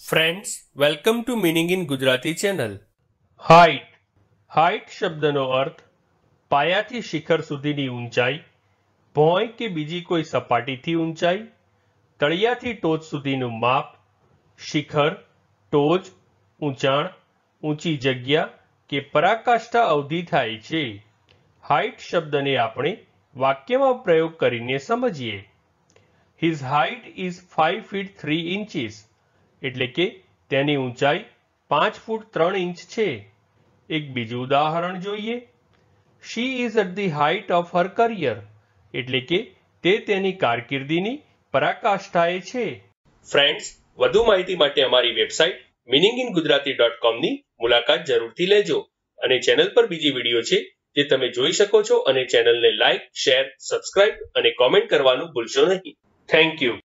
Friends welcome to meaning in Gujarati channel height height શબ્દનો અર્થ પાયાથી શિખર સુધીની ઊંચાઈ, ભોંય કે બીજી કોઈ સપાટીથી ઊંચાઈ, તળિયાથી ટોચ સુધીનું માપ, શિખર, ટોચ, ઊંચાણ, ઊંચી જગ્યા કે પરાકાષ્ઠા અવધિ થાય છે. હાઇટ શબ્દને આપણે વાક્યમાં પ્રયોગ કરીને સમજીએ. His height is five feet three inches એટલે કે તેની ઊંચાઈ પાંચ ફૂટ ત્રણ ઇંચ છે. એક બીજું ઉદાહરણ જોઈએ. She is at the height of her career એટલે કે તે તેની કારકિર્દીની પરાકાષ્ઠાએ છે. ફ્રેન્ડ્સ વધુ માહિતી માટે અમારી website meaning in Gujarati dot કોમની મુલાકાત જરૂરથી લેજો અને ચેનલ પર બીજી વીડિયો છે જે તમે જોઈ શકો છો અને ચેનલને લાઇક શેર, સબસ્ક્રાઇબ અને કોમેન્ટ કરવાનું ભૂલશો નહીં. Thank you